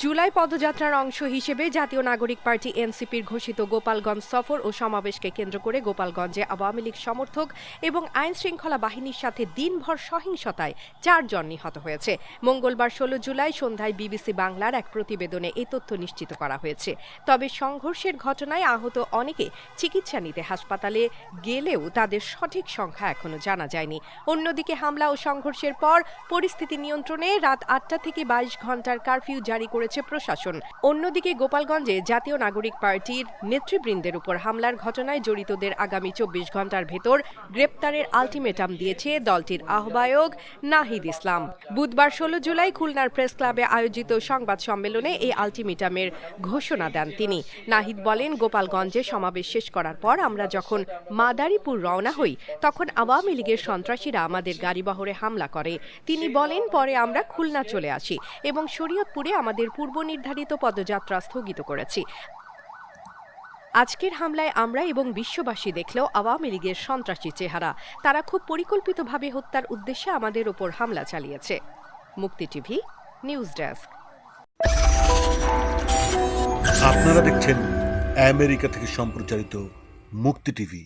জুলাই পদযাত্রার অংশ হিসেবে জাতীয় নাগরিক পার্টি এনসিপির ঘোষিত গোপালগঞ্জ সফর ও সমাবেশকে কেন্দ্র করে গোপালগঞ্জে আওয়ামী লীগ সমর্থক এবং আইন শৃঙ্খলা বাহিনীর সাথে দিনভর সহিংসতায় চারজন নিহত হয়েছে। মঙ্গলবার ষোলো জুলাই সন্ধ্যায় বিবিসি বাংলার এক প্রতিবেদনে এ তথ্য নিশ্চিত করা হয়েছে। তবে সংঘর্ষের ঘটনায় আহত অনেকে চিকিৎসা নিতে হাসপাতালে গেলেও তাদের সঠিক সংখ্যা এখনও জানা যায়নি। অন্যদিকে হামলা ও সংঘর্ষের পর পরিস্থিতি নিয়ন্ত্রণে রাত আটটা থেকে বাইশ ঘণ্টার কারফিউ জারি করেছে প্রশাসন। অন্যদিকে গোপালগঞ্জে জাতীয় নাগরিক পার্টির নেতৃবৃন্দের উপর হামলার ঘটনায় জড়িতদের আগামী চব্বিশ ঘণ্টার ভেতর গ্রেপ্তারের আলটিমেটাম দিয়েছে দলটির আহ্বায়ক নাহিদ ইসলাম। বুধবার ষোলো জুলাই খুলনার প্রেস ক্লাবে আয়োজিত সংবাদ সম্মেলনে এই আলটিমেটামের ঘোষণা দেন তিনি। নাহিদ বলেন, গোপালগঞ্জে সমাবেশ শেষ করার পর আমরা যখন মাদারীপুর রওনা হই, তখন আওয়ামী লীগের সন্ত্রাসীরা আমাদের গাড়িবহরে হামলা করে। তিনি বলেন, পরে আমরা খুলনা চলে আসি এবং শরীয়তপুরে আমাদের পূর্ব নির্ধারিত পদযাত্রা স্থগিত করেছি। আজকের হামলায় আমরা এবং বিশ্ববাসী দেখলেও আওয়ামী লীগের সন্ত্রাসী চেহারা। তারা খুব পরিকল্পিতভাবে হত্যার উদ্দেশ্যে আমাদের ওপর হামলা চালিয়েছে। মুক্তি টিভি, নিউজ ডেস্ক। আপনারা দেখছেন আমেরিকা থেকে সম্প্রচারিত মুক্তি টিভি।